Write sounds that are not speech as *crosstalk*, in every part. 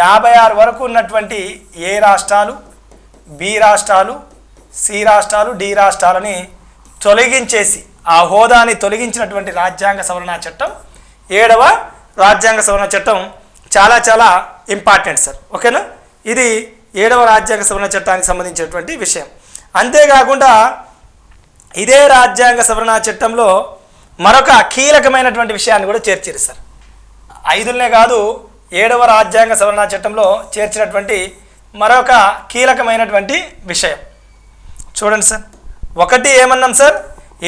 యాభై ఆరు వరకు ఉన్నటువంటి ఏ రాష్ట్రాలు బి రాష్ట్రాలు సి రాష్ట్రాలు డి రాష్ట్రాలని తొలగించేసి ఆ హోదాని తొలగించినటువంటి రాజ్యాంగ సవరణ చట్టం ఏడవ రాజ్యాంగ సవరణ చట్టం చాలా చాలా ఇంపార్టెంట్ సార్. ఓకేనా? ఇది ఏడవ రాజ్యాంగ సవరణ చట్టానికి సంబంధించినటువంటి విషయం. అంతేకాకుండా ఇదే రాజ్యాంగ సవరణ చట్టంలో మరొక కీలకమైనటువంటి విషయాన్ని కూడా చేర్చారు సార్. ఐదులనే కాదు ఏడవ రాజ్యాంగ సవరణ చట్టంలో చేర్చినటువంటి మరొక కీలకమైనటువంటి విషయం. చూడండి సార్. ఒకటి ఏమన్నాం సార్?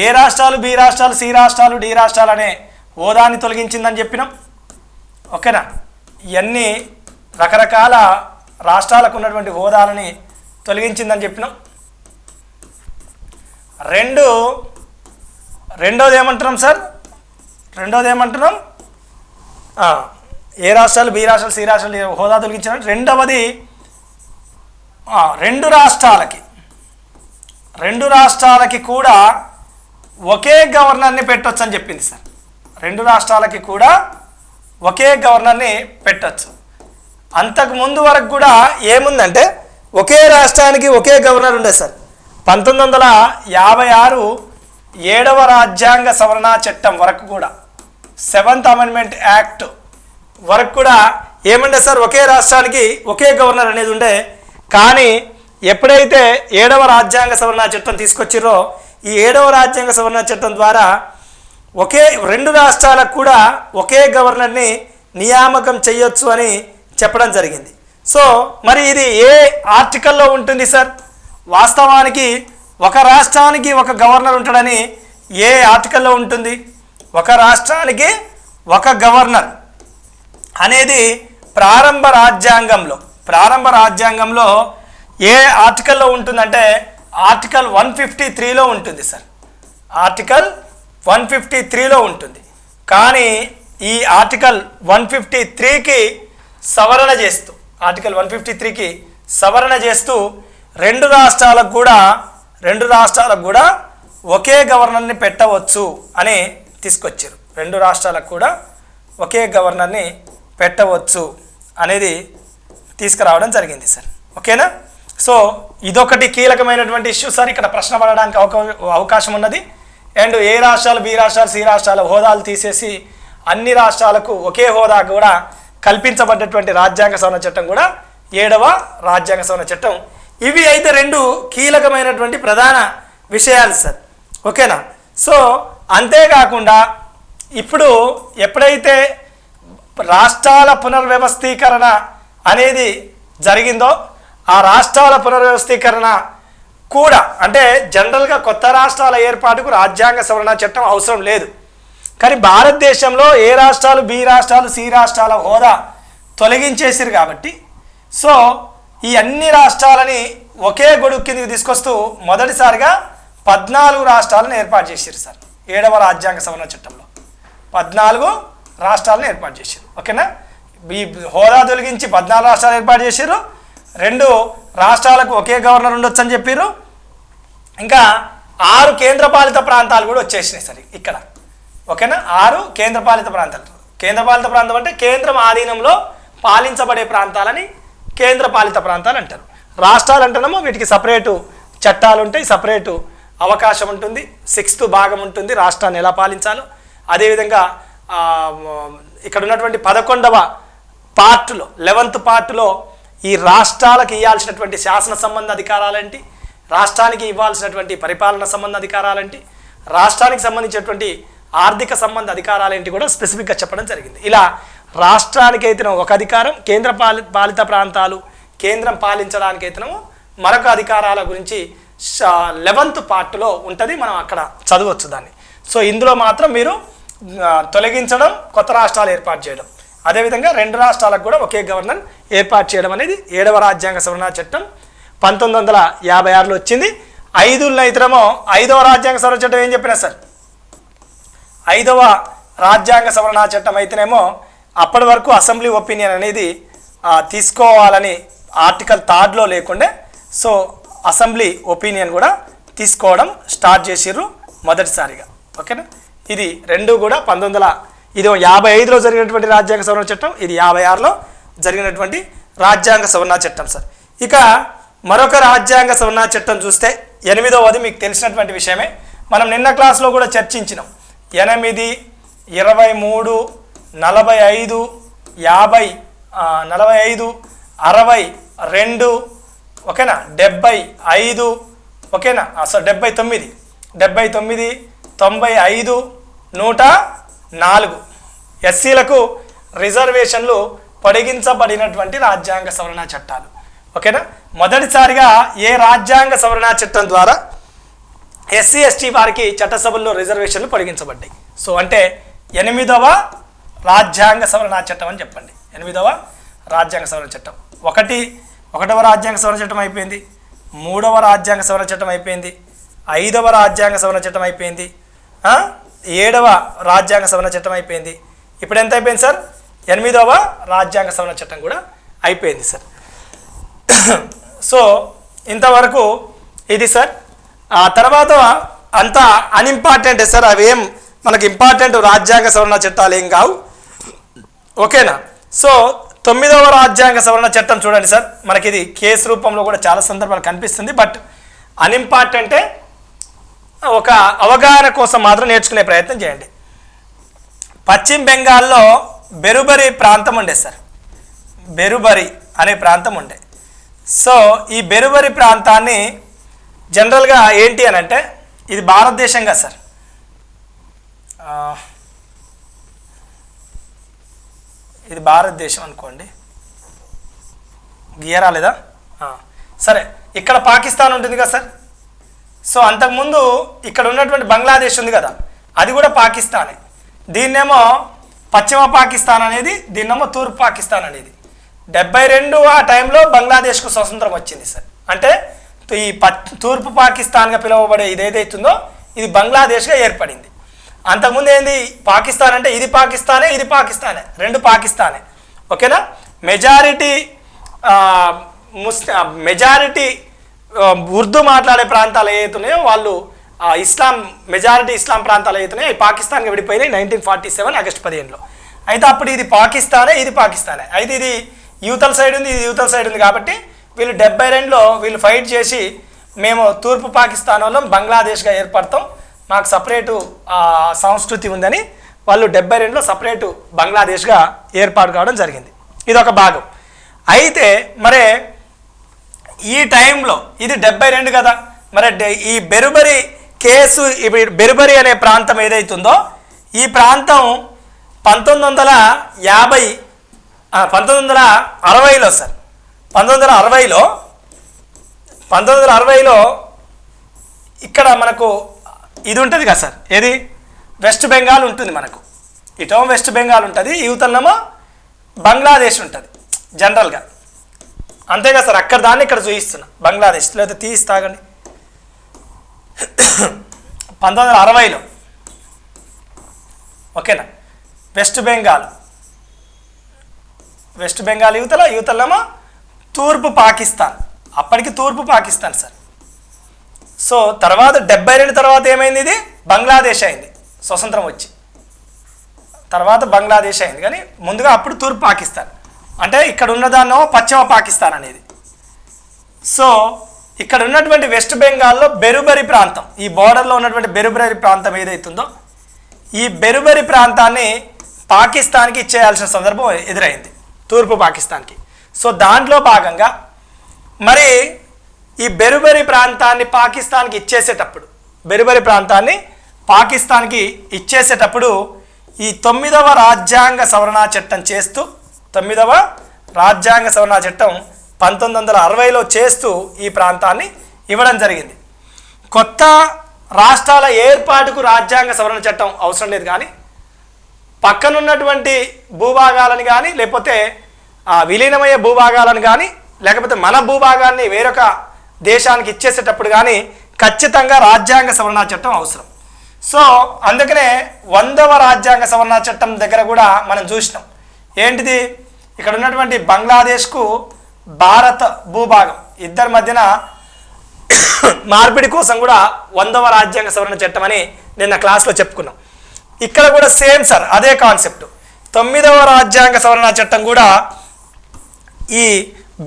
ఏ రాష్ట్రాలు బి రాష్ట్రాలు సి రాష్ట్రాలు డి రాష్ట్రాలు అనే హోదాని తొలగించిందని చెప్పినాం. ఓకేనా? ఇవన్నీ రకరకాల రాష్ట్రాలకు ఉన్నటువంటి హోదాలని తొలగించిందని చెప్పినాం. రెండు రెండోది ఏమంటున్నాం సార్? రెండోది ఏమంటున్నాం? ఏ రాష్ట్రాలు బి రాష్ట్రాలు సి రాష్ట్రాలు హోదా తొలగించిన రెండవది రెండు రాష్ట్రాలకి రెండు రాష్ట్రాలకి కూడా ఒకే గవర్నర్ని పెట్టొచ్చు అని చెప్పింది సార్. రెండు రాష్ట్రాలకి కూడా ఒకే గవర్నర్ని పెట్టచ్చు. అంతకు ముందు వరకు కూడా ఏముందంటే ఒకే రాష్ట్రానికి ఒకే గవర్నర్ ఉండేది సార్. పంతొమ్మిది వందల యాభై ఆరు ఏడవ రాజ్యాంగ సవరణ చట్టం వరకు కూడా సెవెంత్ అమెండ్మెంట్ యాక్ట్ వరకు కూడా ఏమంటే సార్? ఒకే రాష్ట్రానికి ఒకే గవర్నర్ అనేది ఉండే. కానీ ఎప్పుడైతే ఏడవ రాజ్యాంగ సవరణ చట్టం తీసుకొచ్చారో ఈ ఏడవ రాజ్యాంగ సవరణ చట్టం ద్వారా ఒకే రెండు రాష్ట్రాలకు కూడా ఒకే గవర్నర్ని నియామకం చేయొచ్చు అని చెప్పడం జరిగింది. సో మరి ఇది ఏ ఆర్టికల్లో ఉంటుంది సార్? వాస్తవానికి ఒక రాష్ట్రానికి ఒక గవర్నర్ ఉంటాడని ఏ ఆర్టికల్లో ఉంటుంది? ఒక రాష్ట్రానికి ఒక గవర్నర్. అనేది ప్రారంభ రాజ్యాంగంలో ప్రారంభ రాజ్యాంగంలో ఏ ఆర్టికల్లో ఉంటుందంటే ఆర్టికల్ వన్ ఫిఫ్టీ త్రీలో ఉంటుంది సార్. ఆర్టికల్ వన్ ఫిఫ్టీ త్రీలో ఉంటుంది. కానీ ఈ ఆర్టికల్ వన్ ఫిఫ్టీ త్రీకి సవరణ చేస్తూ ఆర్టికల్ వన్ ఫిఫ్టీ త్రీకి సవరణ చేస్తూ రెండు రాష్ట్రాలకు కూడా రెండు రాష్ట్రాలకు కూడా ఒకే గవర్నర్ని పెట్టవచ్చు అని తీసుకొచ్చారు. రెండు రాష్ట్రాలకు కూడా ఒకే గవర్నర్ని పెట్టవచ్చు అనేది తీసుకురావడం జరిగింది సార్. ఓకేనా? సో ఇదొకటి కీలకమైనటువంటి ఇష్యూ సార్. ఇక్కడ ప్రశ్న పడడానికి అవకా- అవకాశం ఉన్నది. అండ్ ఏ రాష్ట్రాలు బి రాష్ట్రాలు సి రాష్ట్రాలు హోదాలు తీసేసి అన్ని రాష్ట్రాలకు ఒకే హోదా కూడా కల్పించబడ్డటువంటి రాజ్యాంగ సవరణ చట్టం కూడా ఏడవ రాజ్యాంగ సవరణ చట్టం. ఇవి అయితే రెండు కీలకమైనటువంటి ప్రధాన విషయాలు సార్. ఓకేనా? సో అంతేకాకుండా ఇప్పుడు ఎప్పుడైతే రాష్ట్రాల పునర్వ్యవస్థీకరణ అనేది జరిగిందో ఆ రాష్ట్రాల పునర్వ్యవస్థీకరణ కూడా అంటే జనరల్గా కొత్త రాష్ట్రాల ఏర్పాటుకు రాజ్యాంగ సవరణ చట్టం అవసరం లేదు. కానీ భారతదేశంలో ఏ రాష్ట్రాలు బి రాష్ట్రాలు సి రాష్ట్రాల హోదా తొలగించేసిరు కాబట్టి సో ఈ అన్ని రాష్ట్రాలని ఒకే గొడుగు కిందకి తీసుకొస్తూ మొదటిసారిగా పద్నాలుగు రాష్ట్రాలను ఏర్పాటు చేశారు సార్ ఏడవ రాజ్యాంగ సవరణ చట్టంలో. పద్నాలుగు రాష్ట్రాలను ఏర్పాటు చేశారు. ఓకేనా? ఈ హోదా తొలగించి పద్నాలుగు రాష్ట్రాలు ఏర్పాటు చేశారు. రెండు రాష్ట్రాలకు ఒకే గవర్నర్ ఉండొచ్చు అని చెప్పారు ఇంకా ఆరు కేంద్రపాలిత ప్రాంతాలు కూడా వచ్చేసినాయి సరే ఇక్కడ. ఓకేనా? ఆరు కేంద్రపాలిత ప్రాంతాలు. కేంద్రపాలిత ప్రాంతం అంటే కేంద్రం ఆధీనంలో పాలించబడే ప్రాంతాలని కేంద్రపాలిత ప్రాంతాలు అంటారు. రాష్ట్రాలు అంటేనేమో వీటికి సపరేటు చట్టాలు ఉంటాయి సపరేటు అవకాశం ఉంటుంది సిక్స్త్ భాగం ఉంటుంది రాష్ట్రాన్ని ఎలా పాలించాలో. అదేవిధంగా ఇక్కడ ఉన్నటువంటి పదకొండవ పార్ట్లో లెవెంత్ పార్ట్లో ఈ రాష్ట్రాలకు ఇవ్వాల్సినటువంటి శాసన సంబంధ అధికారాలేంటి? రాష్ట్రానికి ఇవ్వాల్సినటువంటి పరిపాలన సంబంధ అధికారాలేంటి? రాష్ట్రానికి సంబంధించినటువంటి ఆర్థిక సంబంధ అధికారాలేంటి కూడా స్పెసిఫిక్గా చెప్పడం జరిగింది. ఇలా రాష్ట్రానికి అయితేనో ఒక అధికారం కేంద్ర పాలి పాలిత ప్రాంతాలు కేంద్రం పాలించడానికి మరొక అధికారాల గురించి లెవెంత్ పార్ట్లో ఉంటుంది. మనం అక్కడ చదవచ్చు దాన్ని. సో ఇందులో మాత్రం మీరు తొలగించడం కొత్త రాష్ట్రాలు ఏర్పాటు చేయడం. అదేవిధంగా రెండు రాష్ట్రాలకు కూడా ఒకే గవర్నర్ ఏర్పాటు చేయడం అనేది ఏడవ రాజ్యాంగ సవరణ చట్టం పంతొమ్మిది వందల యాభై ఆరులో వచ్చింది. ఐదుల్లో ఇతరమో ఐదవ రాజ్యాంగ సవరణ చట్టం ఏం చెప్పినా సార్? ఐదవ రాజ్యాంగ సవరణ చట్టం అయితేనేమో అప్పటి వరకు అసెంబ్లీ ఒపీనియన్ అనేది తీసుకోవాలని ఆర్టికల్ థర్డ్లో లేకుండే సో అసెంబ్లీ ఒపీనియన్ కూడా తీసుకోవడం స్టార్ట్ చేసిర్రు మొదటిసారిగా. ఓకేనా? ఇది రెండు కూడా పంతొమ్మిది వందల ఇది యాభై ఐదులో జరిగినటువంటి రాజ్యాంగ సవరణ చట్టం ఇది యాభై ఆరులో జరిగినటువంటి రాజ్యాంగ సవరణ చట్టం సార్. ఇక మరొక రాజ్యాంగ సవరణ చట్టం చూస్తే ఎనిమిదవది మీకు తెలిసినటువంటి విషయమే. మనం నిన్న క్లాస్లో కూడా చర్చించినాం. ఎనిమిది ఇరవై మూడు నలభై ఐదు యాభై నలభై ఐదు అరవై రెండు ఓకేనా? డెబ్బై ఐదు ఓకేనా? అసలు డెబ్బై తొమ్మిది డెబ్బై తొమ్మిది తొంభై ఐదు నూట నాలుగు ఎస్సీలకు రిజర్వేషన్లు పొడిగించబడినటువంటి రాజ్యాంగ సవరణ చట్టాలు. ఓకేనా? మొదటిసారిగా ఏ రాజ్యాంగ సవరణ చట్టం ద్వారా ఎస్సీ ఎస్టీ వారికి చట్టసభల్లో రిజర్వేషన్లు పొడిగించబడ్డాయి? సో అంటే ఎనిమిదవ రాజ్యాంగ సవరణ చట్టం అని చెప్పండి. ఎనిమిదవ రాజ్యాంగ సవరణ చట్టం. ఒకటి ఒకటవ రాజ్యాంగ సవరణ చట్టం అయిపోయింది. మూడవ రాజ్యాంగ సవరణ చట్టం అయిపోయింది. ఐదవ రాజ్యాంగ సవరణ చట్టం అయిపోయింది. ఏడవ రాజ్యాంగ సవరణ చట్టం అయిపోయింది. ఇప్పుడు ఎంత అయిపోయింది సార్? ఎనిమిదవ రాజ్యాంగ సవరణ చట్టం కూడా అయిపోయింది సార్. *clears throat* సో ఇంతవరకు ఇది సార్. ఆ తర్వాత అంత అన్ఇంపార్టెంట్ సార్ అవేం మనకి ఇంపార్టెంట్ రాజ్యాంగ సవరణ చట్టాలు ఏం కావు. ఓకేనా? సో తొమ్మిదవ రాజ్యాంగ సవరణ చట్టం చూడండి సార్. మనకి ఇది కేసు రూపంలో కూడా చాలా సందర్భాలు కనిపిస్తుంది బట్ అన్ఇంపార్టెంటే ఒక అవగాహన కోసం మాత్రం నేర్చుకునే ప్రయత్నం చేయండి. పశ్చిమ బెంగాల్లో బెరుబరి ప్రాంతం ఉండే సార్. బెరుబరి అనే ప్రాంతం ఉండే. సో ఈ బెరుబరి ప్రాంతాన్ని జనరల్గా ఏంటి అని అంటే ఇది భారతదేశంగా సార్. ఇది భారతదేశం అనుకోండి. గీయరాలేదా సరే. ఇక్కడ పాకిస్తాన్ ఉంటుంది కదా సార్. సో అంతకుముందు ఇక్కడ ఉన్నటువంటి బంగ్లాదేశ్ ఉంది కదా అది కూడా పాకిస్తానే. దీన్నేమో పశ్చిమ పాకిస్తాన్ అనేది దీన్నేమో తూర్పు పాకిస్తాన్ అనేది. డెబ్బై రెండు ఆ టైంలో బంగ్లాదేశ్కు స్వతంత్రం వచ్చింది సార్. అంటే ఈ ప తూర్పు పాకిస్తాన్గా పిలువబడే ఇది ఏదైతుందో ఇది బంగ్లాదేశ్గా ఏర్పడింది. అంతకుముందు ఏంది? పాకిస్తాన్ అంటే ఇది పాకిస్తానే ఇది పాకిస్తానే రెండు పాకిస్తానే. ఓకేనా? మెజారిటీ ముస్ మెజారిటీ ఉర్దూ మాట్లాడే ప్రాంతాలు ఏవైతున్నాయో వాళ్ళు ఇస్లాం మెజారిటీ ఇస్లాం ప్రాంతాలు ఏవైతున్నాయో అవి పాకిస్తాన్గా విడిపోయినాయి నైన్టీన్ ఫార్టీ సెవెన్ ఆగస్ట్ పదిహేనులో. అయితే అప్పుడు ఇది పాకిస్తానే ఇది పాకిస్తానే. అయితే ఇది యూతల సైడ్ ఉంది ఇది యూతల సైడ్ ఉంది కాబట్టి వీళ్ళు డెబ్బై రెండులో వీళ్ళు ఫైట్ చేసి మేము తూర్పు పాకిస్తాన్ వాళ్ళం బంగ్లాదేశ్గా ఏర్పడతాం మాకు సపరేటు సంస్కృతి ఉందని వాళ్ళు డెబ్బై రెండులో సపరేటు బంగ్లాదేశ్గా ఏర్పాటు కావడం జరిగింది. ఇది ఒక భాగం. అయితే మరే ఈ టైంలో ఇది డెబ్బై రెండు కదా మరి డె- ఈ బెరుబరి కేసు బెరుబరి అనే ప్రాంతం ఏదైతుందో ఈ ప్రాంతం పంతొమ్మిది వందల యాభై పంతొమ్మిది వందల అరవైలో సార్ పంతొమ్మిది వందల అరవైలో పంతొమ్మిది వందల అరవైలో ఇక్కడ మనకు ఇది ఉంటుంది కదా సార్ ఏది? వెస్ట్ బెంగాల్ ఉంటుంది మనకు. ఇటో వెస్ట్ బెంగాల్ ఉంటుంది యువతలనేమో బంగ్లాదేశ్ ఉంటుంది జనరల్గా. అంతేగా సార్ అక్కడ దాన్ని ఇక్కడ చూపిస్తున్నా బంగ్లాదేశ్ లేకపోతే తీసి తాగండి. పంతొమ్మిది వందల అరవైలో ఓకేనా? వెస్ట్ బెంగాల్. వెస్ట్ బెంగాల్ యువతల యువతలేమో తూర్పు పాకిస్తాన్. అప్పటికి తూర్పు పాకిస్తాన్ సార్. సో తర్వాత డెబ్బై రెండు తర్వాత ఏమైంది ఇది? బంగ్లాదేశ్ అయింది. స్వతంత్రం వచ్చి. తర్వాత బంగ్లాదేశ్ అయింది. కానీ ముందుగా అప్పుడు తూర్పు పాకిస్తాన్. అంటే ఇక్కడ ఉన్నదాన్నో పశ్చిమ పాకిస్తాన్ అనేది. సో ఇక్కడ ఉన్నటువంటి వెస్ట్ బెంగాల్లో బెరుబరి ప్రాంతం ఈ బోర్డర్లో ఉన్నటువంటి బెరుబరి ప్రాంతం ఏదైతుందో ఈ బెరుబరి ప్రాంతాన్ని పాకిస్తాన్కి ఇచ్చేయాల్సిన సందర్భం ఎదురైంది తూర్పు పాకిస్తాన్కి. సో దాంట్లో భాగంగా మరి ఈ బెరుబరి ప్రాంతాన్ని పాకిస్తాన్కి ఇచ్చేసేటప్పుడు బెరుబరి ప్రాంతాన్ని పాకిస్తాన్కి ఇచ్చేసేటప్పుడు ఈ తొమ్మిదవ రాజ్యాంగ సవరణ చట్టం చేస్తూ తొమ్మిదవ రాజ్యాంగ సవరణ చట్టం పంతొమ్మిది వందల అరవైలో చేస్తూ ఈ ప్రాంతాన్ని ఇవ్వడం జరిగింది. కొత్త రాష్ట్రాల ఏర్పాటుకు రాజ్యాంగ సవరణ చట్టం అవసరం లేదు కానీ పక్కనున్నటువంటి భూభాగాలను కానీ లేకపోతే విలీనమయ్యే భూభాగాలను కానీ లేకపోతే మన భూభాగాన్ని వేరొక దేశానికి ఇచ్చేసేటప్పుడు కానీ ఖచ్చితంగా రాజ్యాంగ సవరణ చట్టం అవసరం. సో అందుకనే వందవ రాజ్యాంగ సవరణ చట్టం దగ్గర కూడా మనం చూసినాం. ఏంటిది? ఇక్కడ ఉన్నటువంటి బంగ్లాదేశ్కు భారత భూభాగం. ఇద్దరి మధ్యన మార్పిడి కోసం కూడా వందవ రాజ్యాంగ సవరణ చట్టం అని నిన్న క్లాస్లో చెప్పుకున్నాం. ఇక్కడ కూడా సేమ్ సార్ అదే కాన్సెప్ట్. తొమ్మిదవ రాజ్యాంగ సవరణ చట్టం కూడా ఈ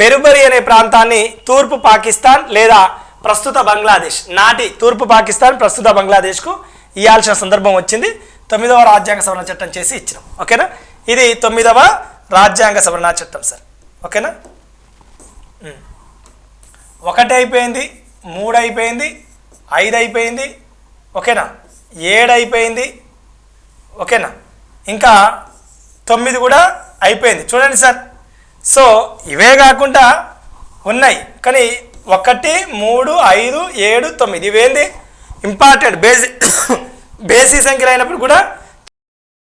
బెరుబరి అనే ప్రాంతాన్ని తూర్పు పాకిస్తాన్ లేదా ప్రస్తుత బంగ్లాదేశ్ నాటి తూర్పు పాకిస్తాన్ ప్రస్తుత బంగ్లాదేశ్కు ఇవ్వాల్సిన సందర్భం వచ్చింది. తొమ్మిదవ రాజ్యాంగ సవరణ చట్టం చేసి ఇచ్చినాం. ఓకేనా? ఇది తొమ్మిదవ రాజ్యాంగ సవరణ చట్టం సార్. ఓకేనా? ఒకటి అయిపోయింది మూడు అయిపోయింది ఐదు అయిపోయింది ఓకేనా? ఏడు అయిపోయింది ఓకేనా? ఇంకా తొమ్మిది కూడా అయిపోయింది. చూడండి సార్. సో ఇవే కాకుండా ఉన్నాయి. కానీ ఒకటి మూడు ఐదు ఏడు తొమ్మిది. ఇవేంది? ఇంపార్టెంట్ బేసి *coughs* బేసి సంఖ్యలు అయినప్పుడు కూడా